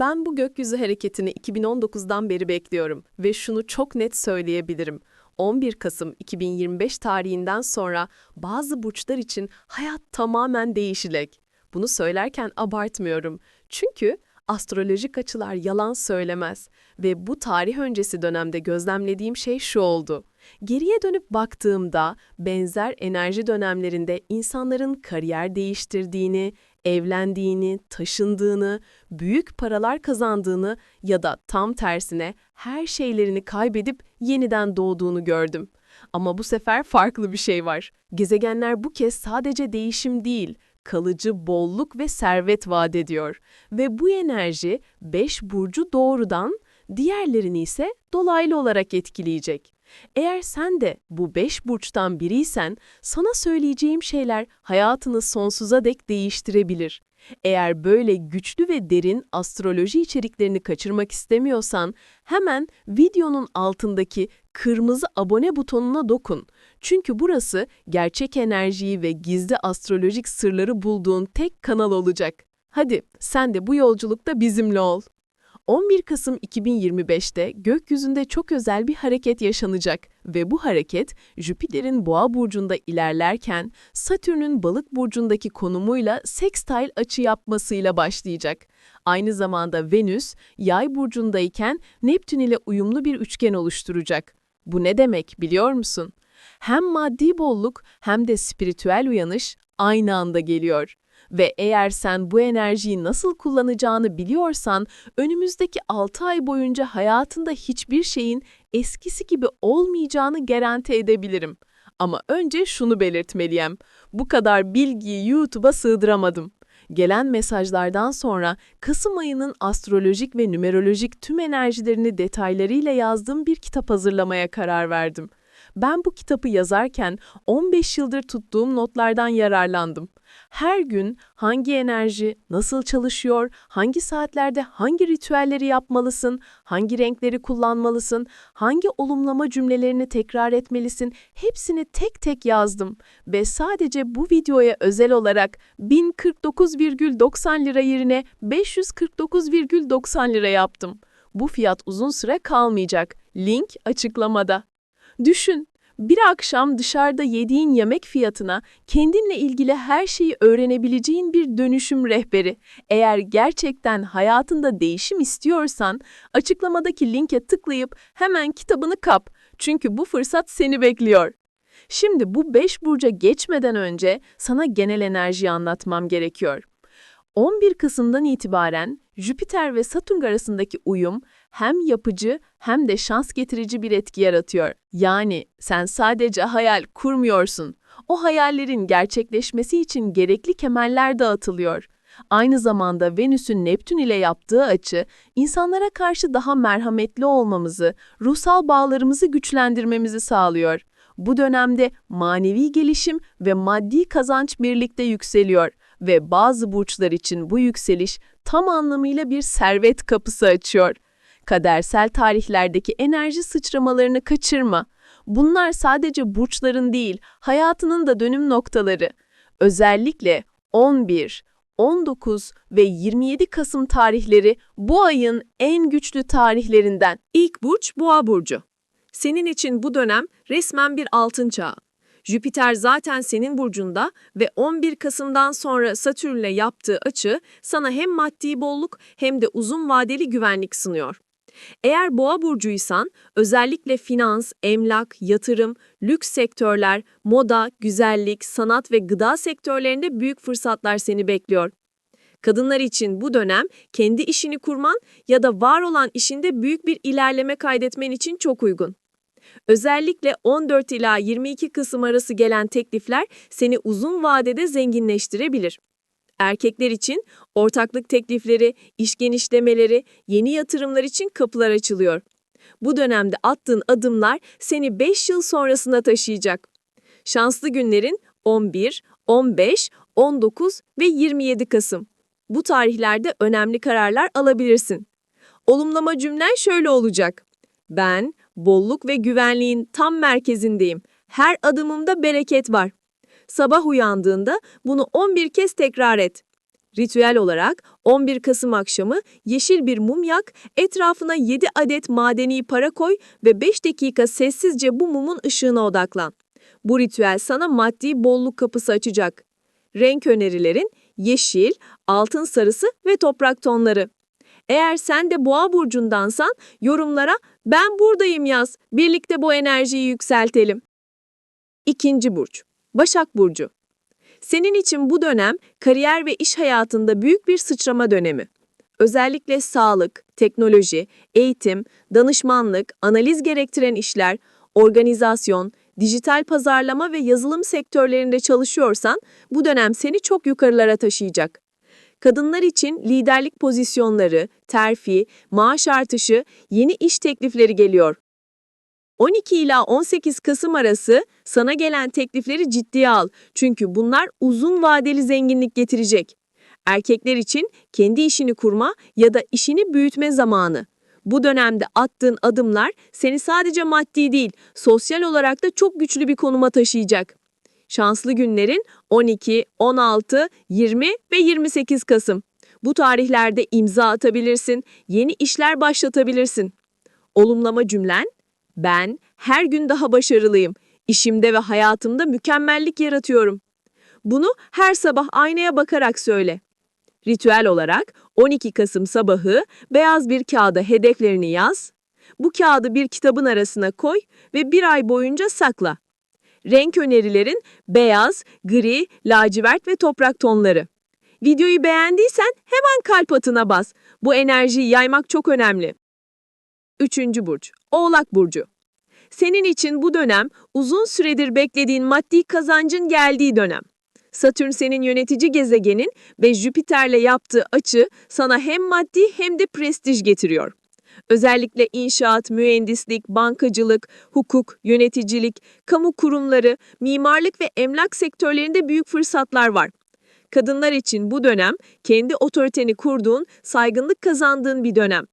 Ben bu gökyüzü hareketini 2019'dan beri bekliyorum ve şunu çok net söyleyebilirim. 11 Kasım 2025 tarihinden sonra bazı burçlar için hayat tamamen değişecek. Bunu söylerken abartmıyorum. Çünkü astrolojik açılar yalan söylemez ve bu tarih öncesi dönemde gözlemlediğim şey şu oldu. Geriye dönüp baktığımda benzer enerji dönemlerinde insanların kariyer değiştirdiğini, evlendiğini, taşındığını, büyük paralar kazandığını ya da tam tersine her şeylerini kaybedip yeniden doğduğunu gördüm. Ama bu sefer farklı bir şey var. Gezegenler bu kez sadece değişim değil, kalıcı bolluk ve servet vaat ediyor. Ve bu enerji 5 burcu doğrudan, diğerlerini ise dolaylı olarak etkileyecek. Eğer sen de bu beş burçtan biriysen, sana söyleyeceğim şeyler hayatını sonsuza dek değiştirebilir. Eğer böyle güçlü ve derin astroloji içeriklerini kaçırmak istemiyorsan, hemen videonun altındaki kırmızı abone butonuna dokun. Çünkü burası gerçek enerjiyi ve gizli astrolojik sırları bulduğun tek kanal olacak. Hadi sen de bu yolculukta bizimle ol. 11 Kasım 2025'te gökyüzünde çok özel bir hareket yaşanacak ve bu hareket Jüpiter'in Boğa burcunda ilerlerken Satürn'ün Balık burcundaki konumuyla sextile açı yapmasıyla başlayacak. Aynı zamanda Venüs Yay burcundayken Neptün ile uyumlu bir üçgen oluşturacak. Bu ne demek biliyor musun? Hem maddi bolluk hem de spiritüel uyanış aynı anda geliyor. Ve eğer sen bu enerjiyi nasıl kullanacağını biliyorsan, önümüzdeki 6 ay boyunca hayatında hiçbir şeyin eskisi gibi olmayacağını garanti edebilirim. Ama önce şunu belirtmeliyim. Bu kadar bilgiyi YouTube'a sığdıramadım. Gelen mesajlardan sonra Kasım ayının astrolojik ve numerolojik tüm enerjilerini detaylarıyla yazdığım bir kitap hazırlamaya karar verdim. Ben bu kitabı yazarken 15 yıldır tuttuğum notlardan yararlandım. Her gün hangi enerji, nasıl çalışıyor, hangi saatlerde hangi ritüelleri yapmalısın, hangi renkleri kullanmalısın, hangi olumlama cümlelerini tekrar etmelisin, hepsini tek tek yazdım ve sadece bu videoya özel olarak 1049,90 lira yerine 549,90 lira yaptım. Bu fiyat uzun süre kalmayacak. Link açıklamada. Düşün, bir akşam dışarıda yediğin yemek fiyatına kendinle ilgili her şeyi öğrenebileceğin bir dönüşüm rehberi. Eğer gerçekten hayatında değişim istiyorsan açıklamadaki linke tıklayıp hemen kitabını kap. Çünkü bu fırsat seni bekliyor. Şimdi bu 5 burca geçmeden önce sana genel enerjiyi anlatmam gerekiyor. 11 Kasım'dan itibaren Jüpiter ve Satürn arasındaki uyum hem yapıcı hem de şans getirici bir etki yaratıyor. Yani sen sadece hayal kurmuyorsun. O hayallerin gerçekleşmesi için gerekli kemerler dağıtılıyor. Aynı zamanda Venüs'ün Neptün ile yaptığı açı, insanlara karşı daha merhametli olmamızı, ruhsal bağlarımızı güçlendirmemizi sağlıyor. Bu dönemde manevi gelişim ve maddi kazanç birlikte yükseliyor ve bazı burçlar için bu yükseliş tam anlamıyla bir servet kapısı açıyor. Kadersel tarihlerdeki enerji sıçramalarını kaçırma. Bunlar sadece burçların değil, hayatının da dönüm noktaları. Özellikle 11, 19 ve 27 Kasım tarihleri bu ayın en güçlü tarihlerinden. İlk burç Boğa burcu. Senin için bu dönem resmen bir altın çağı. Jüpiter zaten senin burcunda ve 11 Kasım'dan sonra Satürn'le yaptığı açı sana hem maddi bolluk hem de uzun vadeli güvenlik sunuyor. Eğer boğa burcuysan özellikle finans, emlak, yatırım, lüks sektörler, moda, güzellik, sanat ve gıda sektörlerinde büyük fırsatlar seni bekliyor. Kadınlar için bu dönem kendi işini kurman ya da var olan işinde büyük bir ilerleme kaydetmen için çok uygun. Özellikle 14 ila 22 Kasım arası gelen teklifler seni uzun vadede zenginleştirebilir. Erkekler için ortaklık teklifleri, iş genişlemeleri, yeni yatırımlar için kapılar açılıyor. Bu dönemde attığın adımlar seni 5 yıl sonrasına taşıyacak. Şanslı günlerin 11, 15, 19 ve 27 Kasım. Bu tarihlerde önemli kararlar alabilirsin. Olumlama cümlen şöyle olacak. Ben bolluk ve güvenliğin tam merkezindeyim. Her adımımda bereket var. Sabah uyandığında bunu 11 kez tekrar et. Ritüel olarak 11 Kasım akşamı yeşil bir mum yak, etrafına 7 adet madeni para koy ve 5 dakika sessizce bu mumun ışığına odaklan. Bu ritüel sana maddi bolluk kapısı açacak. Renk önerilerin yeşil, altın sarısı ve toprak tonları. Eğer sen de boğa burcundansan yorumlara ben buradayım yaz. Birlikte bu enerjiyi yükseltelim. İkinci burç. Başak Burcu. Senin için bu dönem kariyer ve iş hayatında büyük bir sıçrama dönemi. Özellikle sağlık, teknoloji, eğitim, danışmanlık, analiz gerektiren işler, organizasyon, dijital pazarlama ve yazılım sektörlerinde çalışıyorsan bu dönem seni çok yukarılara taşıyacak. Kadınlar için liderlik pozisyonları, terfi, maaş artışı, yeni iş teklifleri geliyor. 12 ila 18 Kasım arası sana gelen teklifleri ciddiye al. Çünkü bunlar uzun vadeli zenginlik getirecek. Erkekler için kendi işini kurma ya da işini büyütme zamanı. Bu dönemde attığın adımlar seni sadece maddi değil, sosyal olarak da çok güçlü bir konuma taşıyacak. Şanslı günlerin 12, 16, 20 ve 28 Kasım. Bu tarihlerde imza atabilirsin, yeni işler başlatabilirsin. Olumlama cümlen ben her gün daha başarılıyım. İşimde ve hayatımda mükemmellik yaratıyorum. Bunu her sabah aynaya bakarak söyle. Ritüel olarak 12 Kasım sabahı beyaz bir kağıda hedeflerini yaz. Bu kağıdı bir kitabın arasına koy ve bir ay boyunca sakla. Renk önerilerin beyaz, gri, lacivert ve toprak tonları. Videoyu beğendiysen hemen kalp atına bas. Bu enerjiyi yaymak çok önemli. Üçüncü burç, Oğlak Burcu. Senin için bu dönem uzun süredir beklediğin maddi kazancın geldiği dönem. Satürn senin yönetici gezegenin ve Jüpiter'le yaptığı açı sana hem maddi hem de prestij getiriyor. Özellikle inşaat, mühendislik, bankacılık, hukuk, yöneticilik, kamu kurumları, mimarlık ve emlak sektörlerinde büyük fırsatlar var. Kadınlar için bu dönem kendi otoriteni kurduğun, saygınlık kazandığın bir dönem.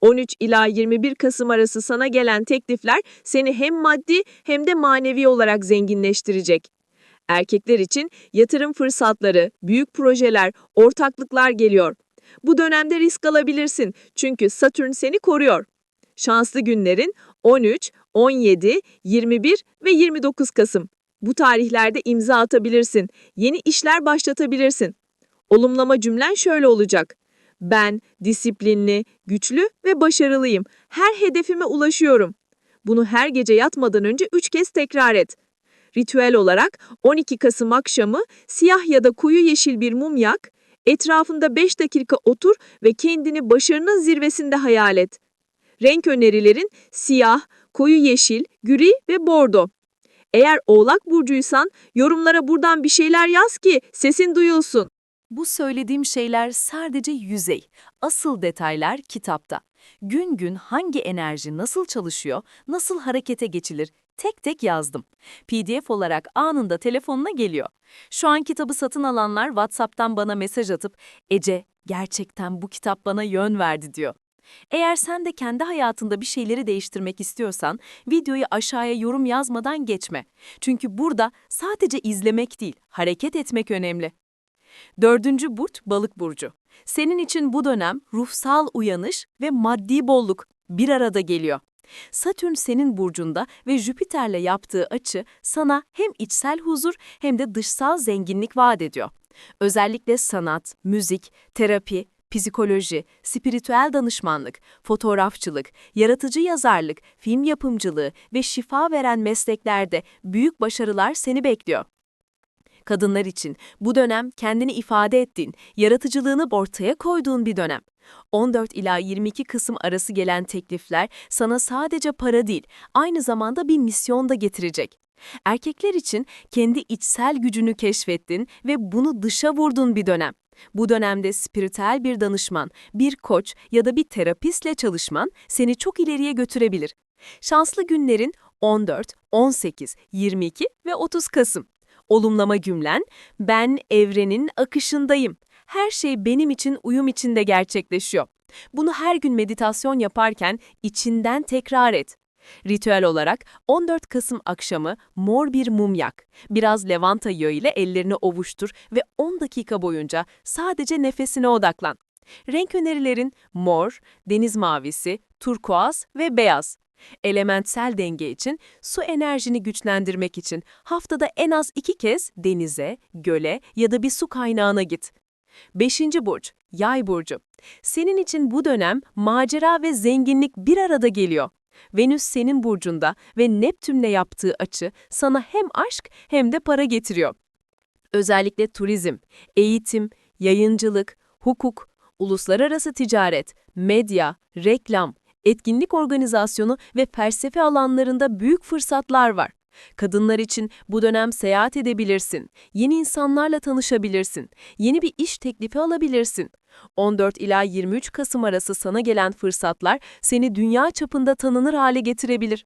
13 ila 21 Kasım arası sana gelen teklifler seni hem maddi hem de manevi olarak zenginleştirecek. Erkekler için yatırım fırsatları, büyük projeler, ortaklıklar geliyor. Bu dönemde risk alabilirsin çünkü Satürn seni koruyor. Şanslı günlerin 13, 17, 21 ve 29 Kasım. Bu tarihlerde imza atabilirsin, yeni işler başlatabilirsin. Olumlama cümlen şöyle olacak. Ben disiplinli, güçlü ve başarılıyım. Her hedefime ulaşıyorum. Bunu her gece yatmadan önce 3 kez tekrar et. Ritüel olarak 12 Kasım akşamı siyah ya da koyu yeşil bir mum yak, etrafında 5 dakika otur ve kendini başarının zirvesinde hayal et. Renk önerilerin siyah, koyu yeşil, gri ve bordo. Eğer Oğlak burcuysan yorumlara buradan bir şeyler yaz ki sesin duyulsun. Bu söylediğim şeyler sadece yüzey. Asıl detaylar kitapta. Gün gün hangi enerji nasıl çalışıyor, nasıl harekete geçilir tek tek yazdım. PDF olarak anında telefonuna geliyor. Şu an kitabı satın alanlar WhatsApp'tan bana mesaj atıp Ece gerçekten bu kitap bana yön verdi diyor. Eğer sen de kendi hayatında bir şeyleri değiştirmek istiyorsan videoyu aşağıya yorum yazmadan geçme. Çünkü burada sadece izlemek değil, hareket etmek önemli. Dördüncü burç balık burcu. Senin için bu dönem ruhsal uyanış ve maddi bolluk bir arada geliyor. Satürn senin burcunda ve Jüpiter'le yaptığı açı sana hem içsel huzur hem de dışsal zenginlik vaat ediyor. Özellikle sanat, müzik, terapi, psikoloji, spiritüel danışmanlık, fotoğrafçılık, yaratıcı yazarlık, film yapımcılığı ve şifa veren mesleklerde büyük başarılar seni bekliyor. Kadınlar için bu dönem kendini ifade ettiğin, yaratıcılığını ortaya koyduğun bir dönem. 14 ila 22 Kasım arası gelen teklifler sana sadece para değil, aynı zamanda bir misyon da getirecek. Erkekler için kendi içsel gücünü keşfettin ve bunu dışa vurdun bir dönem. Bu dönemde spiritüel bir danışman, bir koç ya da bir terapistle çalışman seni çok ileriye götürebilir. Şanslı günlerin 14, 18, 22 ve 30 Kasım. Olumlama cümlen, ben evrenin akışındayım. Her şey benim için uyum içinde gerçekleşiyor. Bunu her gün meditasyon yaparken içinden tekrar et. Ritüel olarak 14 Kasım akşamı mor bir mum yak. Biraz lavanta yağı ile ellerini ovuştur ve 10 dakika boyunca sadece nefesine odaklan. Renk önerilerin mor, deniz mavisi, turkuaz ve beyaz. Elementsel denge için, su enerjini güçlendirmek için haftada en az iki kez denize, göle ya da bir su kaynağına git. Beşinci burç, yay burcu. Senin için bu dönem macera ve zenginlik bir arada geliyor. Venüs senin burcunda ve Neptün'le yaptığı açı sana hem aşk hem de para getiriyor. Özellikle turizm, eğitim, yayıncılık, hukuk, uluslararası ticaret, medya, reklam, etkinlik organizasyonu ve felsefe alanlarında büyük fırsatlar var. Kadınlar için bu dönem seyahat edebilirsin, yeni insanlarla tanışabilirsin, yeni bir iş teklifi alabilirsin. 14 ila 23 Kasım arası sana gelen fırsatlar seni dünya çapında tanınır hale getirebilir.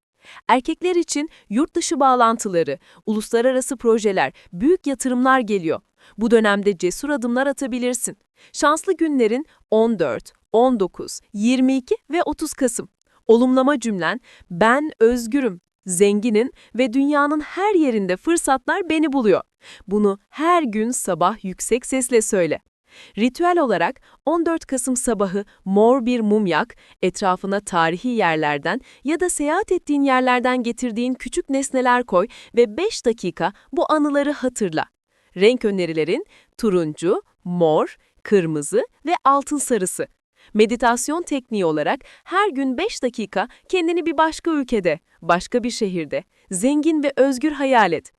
Erkekler için yurt dışı bağlantıları, uluslararası projeler, büyük yatırımlar geliyor. Bu dönemde cesur adımlar atabilirsin. Şanslı günlerin 14, 19, 22 ve 30 Kasım. Olumlama cümlen, ben özgürüm, zenginim ve dünyanın her yerinde fırsatlar beni buluyor. Bunu her gün sabah yüksek sesle söyle. Ritüel olarak 14 Kasım sabahı mor bir mum yak, etrafına tarihi yerlerden ya da seyahat ettiğin yerlerden getirdiğin küçük nesneler koy ve 5 dakika bu anıları hatırla. Renk önerilerin turuncu, mor, kırmızı ve altın sarısı. Meditasyon tekniği olarak her gün 5 dakika kendini bir başka ülkede, başka bir şehirde, zengin ve özgür hayal et.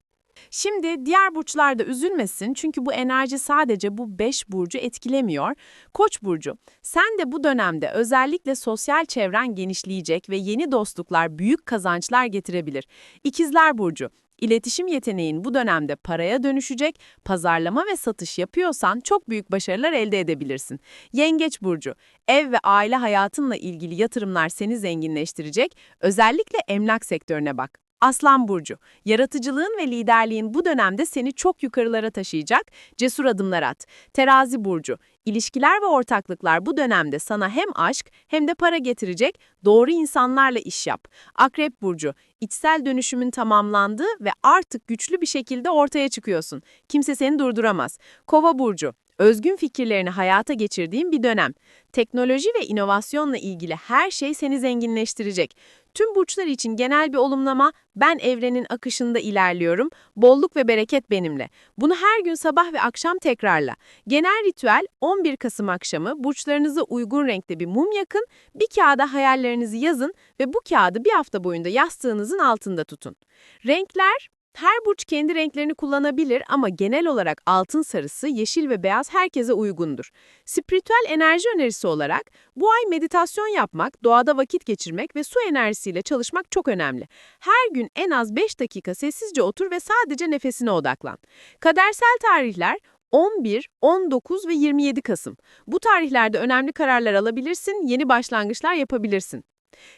Şimdi diğer burçlar da üzülmesin çünkü bu enerji sadece bu 5 burcu etkilemiyor. Koç burcu, sen de bu dönemde özellikle sosyal çevren genişleyecek ve yeni dostluklar büyük kazançlar getirebilir. İkizler burcu, İletişim yeteneğin bu dönemde paraya dönüşecek, pazarlama ve satış yapıyorsan çok büyük başarılar elde edebilirsin. Yengeç burcu, ev ve aile hayatınla ilgili yatırımlar seni zenginleştirecek, özellikle emlak sektörüne bak. Aslan burcu, yaratıcılığın ve liderliğin bu dönemde seni çok yukarılara taşıyacak, cesur adımlar at. Terazi burcu, ilişkiler ve ortaklıklar bu dönemde sana hem aşk hem de para getirecek, doğru insanlarla iş yap. Akrep burcu, içsel dönüşümün tamamlandığı ve artık güçlü bir şekilde ortaya çıkıyorsun. Kimse seni durduramaz. Kova burcu, özgün fikirlerini hayata geçirdiğin bir dönem. Teknoloji ve inovasyonla ilgili her şey seni zenginleştirecek. Tüm burçlar için genel bir olumlama, ben evrenin akışında ilerliyorum, bolluk ve bereket benimle. Bunu her gün sabah ve akşam tekrarla. Genel ritüel 11 Kasım akşamı burçlarınıza uygun renkte bir mum yakın, bir kağıda hayallerinizi yazın ve bu kağıdı bir hafta boyunca yastığınızın altında tutun. Renkler her burç kendi renklerini kullanabilir ama genel olarak altın sarısı, yeşil ve beyaz herkese uygundur. Spiritüel enerji önerisi olarak bu ay meditasyon yapmak, doğada vakit geçirmek ve su enerjisiyle çalışmak çok önemli. Her gün en az 5 dakika sessizce otur ve sadece nefesine odaklan. Kadersel tarihler 11, 19 ve 27 Kasım. Bu tarihlerde önemli kararlar alabilirsin, yeni başlangıçlar yapabilirsin.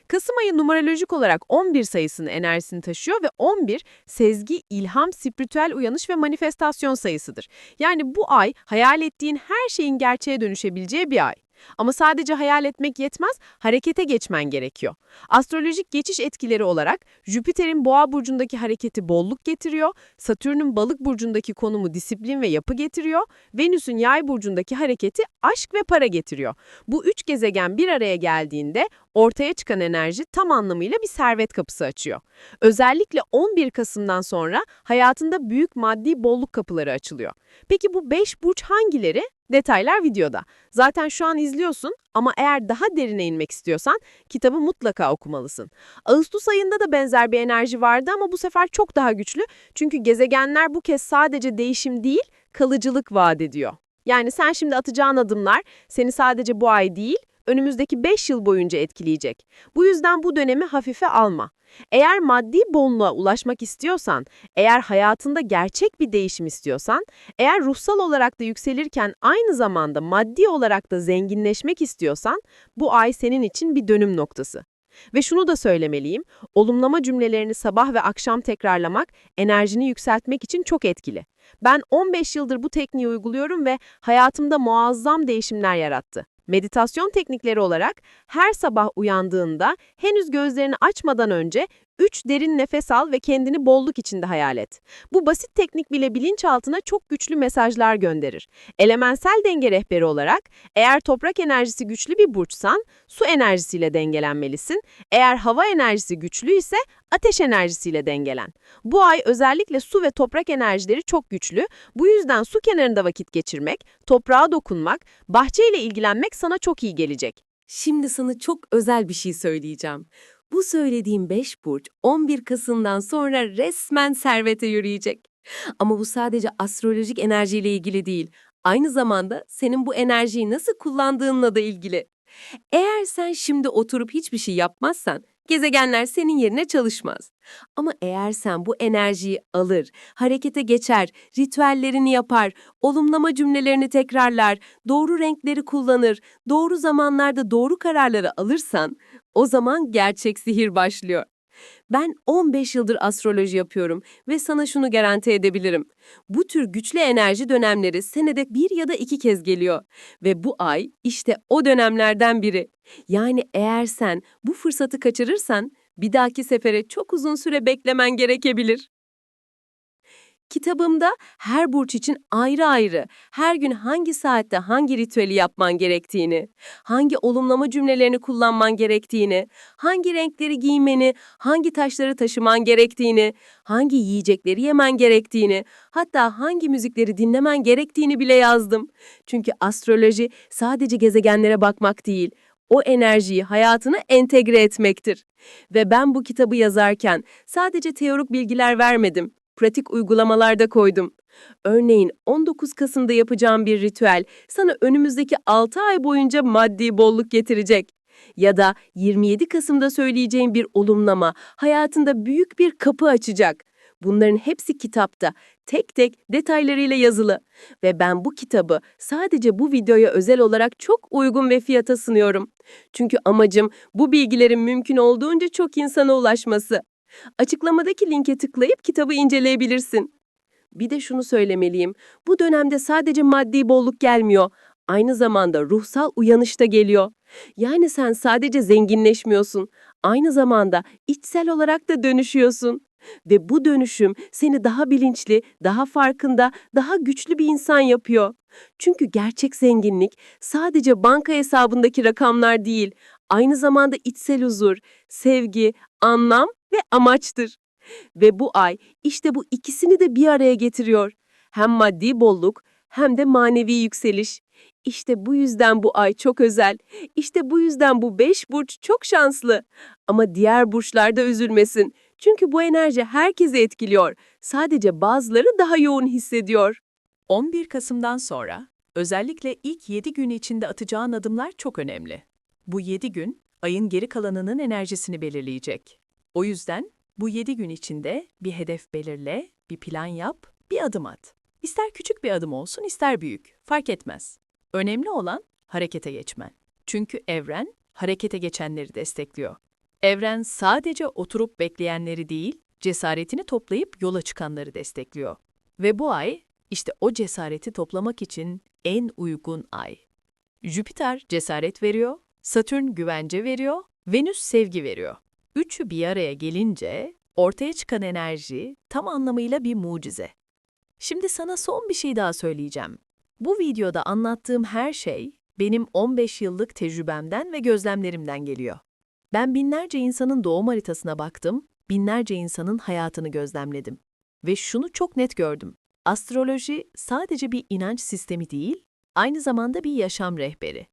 Kasım ayı numerolojik olarak 11 sayısının enerjisini taşıyor ve 11 sezgi, ilham, spiritüel uyanış ve manifestasyon sayısıdır. Yani bu ay hayal ettiğin her şeyin gerçeğe dönüşebileceği bir ay. Ama sadece hayal etmek yetmez, harekete geçmen gerekiyor. Astrolojik geçiş etkileri olarak Jüpiter'in boğa burcundaki hareketi bolluk getiriyor, Satürn'ün balık burcundaki konumu disiplin ve yapı getiriyor, Venüs'ün yay burcundaki hareketi aşk ve para getiriyor. Bu üç gezegen bir araya geldiğinde ortaya çıkan enerji tam anlamıyla bir servet kapısı açıyor. Özellikle 11 Kasım'dan sonra hayatında büyük maddi bolluk kapıları açılıyor. Peki bu 5 burç hangileri? Detaylar videoda. Zaten şu an izliyorsun ama eğer daha derine inmek istiyorsan kitabı mutlaka okumalısın. Ağustos ayında da benzer bir enerji vardı ama bu sefer çok daha güçlü. Çünkü gezegenler bu kez sadece değişim değil, kalıcılık vaat ediyor. Yani sen şimdi atacağın adımlar seni sadece bu ay değil, önümüzdeki 5 yıl boyunca etkileyecek. Bu yüzden bu dönemi hafife alma. Eğer maddi bolluğa ulaşmak istiyorsan, eğer hayatında gerçek bir değişim istiyorsan, eğer ruhsal olarak da yükselirken aynı zamanda maddi olarak da zenginleşmek istiyorsan, bu ay senin için bir dönüm noktası. Ve şunu da söylemeliyim, olumlama cümlelerini sabah ve akşam tekrarlamak enerjini yükseltmek için çok etkili. Ben 15 yıldır bu tekniği uyguluyorum ve hayatımda muazzam değişimler yarattı. Meditasyon teknikleri olarak her sabah uyandığında henüz gözlerini açmadan önce 3 derin nefes al ve kendini bolluk içinde hayal et. Bu basit teknik bile bilinçaltına çok güçlü mesajlar gönderir. Elementsel denge rehberi olarak eğer toprak enerjisi güçlü bir burçsan su enerjisiyle dengelenmelisin. Eğer hava enerjisi güçlü ise ateş enerjisiyle dengelen. Bu ay özellikle su ve toprak enerjileri çok güçlü. Bu yüzden su kenarında vakit geçirmek, toprağa dokunmak, bahçeyle ilgilenmek sana çok iyi gelecek. Şimdi sana çok özel bir şey söyleyeceğim. Bu söylediğim 5 burç 11 Kasım'dan sonra resmen servete yürüyecek. Ama bu sadece astrolojik enerjiyle ilgili değil. Aynı zamanda senin bu enerjiyi nasıl kullandığınla da ilgili. Eğer sen şimdi oturup hiçbir şey yapmazsan gezegenler senin yerine çalışmaz. Ama eğer sen bu enerjiyi alır, harekete geçer, ritüellerini yapar, olumlama cümlelerini tekrarlar, doğru renkleri kullanır, doğru zamanlarda doğru kararları alırsan o zaman gerçek sihir başlıyor. Ben 15 yıldır astroloji yapıyorum ve sana şunu garanti edebilirim. Bu tür güçlü enerji dönemleri senede bir ya da iki kez geliyor. Ve bu ay işte o dönemlerden biri. Yani eğer sen bu fırsatı kaçırırsan bir dahaki sefere çok uzun süre beklemen gerekebilir. Kitabımda her burç için ayrı ayrı, her gün hangi saatte hangi ritüeli yapman gerektiğini, hangi olumlama cümlelerini kullanman gerektiğini, hangi renkleri giymeni, hangi taşları taşıman gerektiğini, hangi yiyecekleri yemen gerektiğini, hatta hangi müzikleri dinlemen gerektiğini bile yazdım. Çünkü astroloji sadece gezegenlere bakmak değil, o enerjiyi hayatına entegre etmektir. Ve ben bu kitabı yazarken sadece teorik bilgiler vermedim pratik uygulamalar da koydum. Örneğin 19 Kasım'da yapacağım bir ritüel sana önümüzdeki 6 ay boyunca maddi bolluk getirecek. Ya da 27 Kasım'da söyleyeceğim bir olumlama hayatında büyük bir kapı açacak. Bunların hepsi kitapta, tek tek detaylarıyla yazılı. Ve ben bu kitabı sadece bu videoya özel olarak çok uygun ve fiyata sunuyorum. Çünkü amacım bu bilgilerin mümkün olduğunca çok insana ulaşması. Açıklamadaki linke tıklayıp kitabı inceleyebilirsin. Bir de şunu söylemeliyim. Bu dönemde sadece maddi bolluk gelmiyor. Aynı zamanda ruhsal uyanış da geliyor. Yani sen sadece zenginleşmiyorsun. Aynı zamanda içsel olarak da dönüşüyorsun. Ve bu dönüşüm seni daha bilinçli, daha farkında, daha güçlü bir insan yapıyor. Çünkü gerçek zenginlik sadece banka hesabındaki rakamlar değil, aynı zamanda içsel huzur, sevgi, anlam ve amaçtır. Ve bu ay işte bu ikisini de bir araya getiriyor. Hem maddi bolluk hem de manevi yükseliş. İşte bu yüzden bu ay çok özel. İşte bu yüzden bu beş burç çok şanslı. Ama diğer burçlar da üzülmesin. Çünkü bu enerji herkesi etkiliyor. Sadece bazıları daha yoğun hissediyor. 11 Kasım'dan sonra özellikle ilk 7 gün içinde atacağın adımlar çok önemli. Bu 7 gün ayın geri kalanının enerjisini belirleyecek. O yüzden bu 7 gün içinde bir hedef belirle, bir plan yap, bir adım at. İster küçük bir adım olsun, ister büyük, fark etmez. Önemli olan harekete geçmen. Çünkü evren harekete geçenleri destekliyor. Evren sadece oturup bekleyenleri değil, cesaretini toplayıp yola çıkanları destekliyor. Ve bu ay işte o cesareti toplamak için en uygun ay. Jüpiter cesaret veriyor, Satürn güvence veriyor, Venüs sevgi veriyor. Üçü bir araya gelince ortaya çıkan enerji tam anlamıyla bir mucize. Şimdi sana son bir şey daha söyleyeceğim. Bu videoda anlattığım her şey benim 15 yıllık tecrübemden ve gözlemlerimden geliyor. Ben binlerce insanın doğum haritasına baktım, binlerce insanın hayatını gözlemledim. Ve şunu çok net gördüm. Astroloji sadece bir inanç sistemi değil, aynı zamanda bir yaşam rehberi.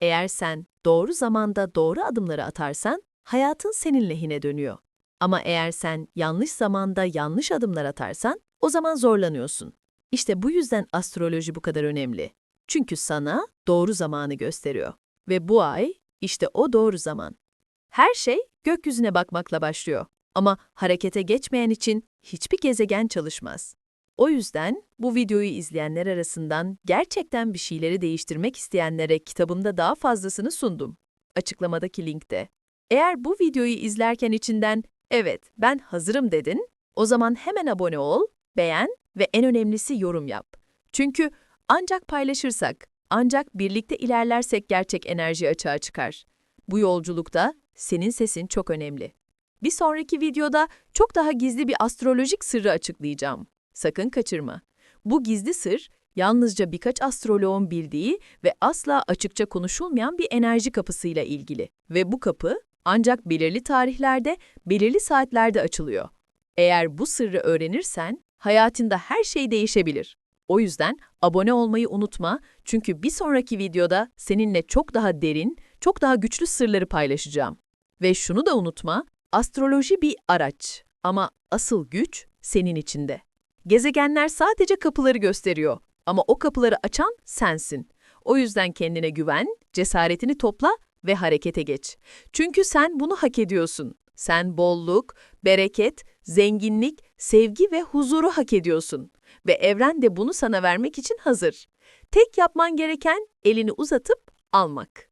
Eğer sen doğru zamanda doğru adımları atarsan, hayatın senin lehine dönüyor. Ama eğer sen yanlış zamanda yanlış adımlar atarsan, o zaman zorlanıyorsun. İşte bu yüzden astroloji bu kadar önemli. Çünkü sana doğru zamanı gösteriyor. Ve bu ay işte o doğru zaman. Her şey gökyüzüne bakmakla başlıyor. Ama harekete geçmeyen için hiçbir gezegen çalışmaz. O yüzden bu videoyu izleyenler arasından gerçekten bir şeyleri değiştirmek isteyenlere kitabımda daha fazlasını sundum. Açıklamadaki linkte. Eğer bu videoyu izlerken içinden evet ben hazırım dedin, o zaman hemen abone ol, beğen ve en önemlisi yorum yap. Çünkü ancak paylaşırsak, Ancak birlikte ilerlersek gerçek enerji açığa çıkar. Bu yolculukta senin sesin çok önemli. Bir sonraki videoda çok daha gizli bir astrolojik sırrı açıklayacağım. Sakın kaçırma. Bu gizli sır, yalnızca birkaç astroloğun bildiği ve asla açıkça konuşulmayan bir enerji kapısıyla ilgili. Ve bu kapı ancak belirli tarihlerde, belirli saatlerde açılıyor. Eğer bu sırrı öğrenirsen, hayatında her şey değişebilir. O yüzden abone olmayı unutma çünkü bir sonraki videoda seninle çok daha derin, çok daha güçlü sırları paylaşacağım. Ve şunu da unutma, astroloji bir araç ama asıl güç senin içinde. Gezegenler sadece kapıları gösteriyor ama o kapıları açan sensin. O yüzden kendine güven, cesaretini topla ve harekete geç. Çünkü sen bunu hak ediyorsun. Sen bolluk, bereket, zenginlik, sevgi ve huzuru hak ediyorsun. Ve evren de bunu sana vermek için hazır. Tek yapman gereken elini uzatıp almak.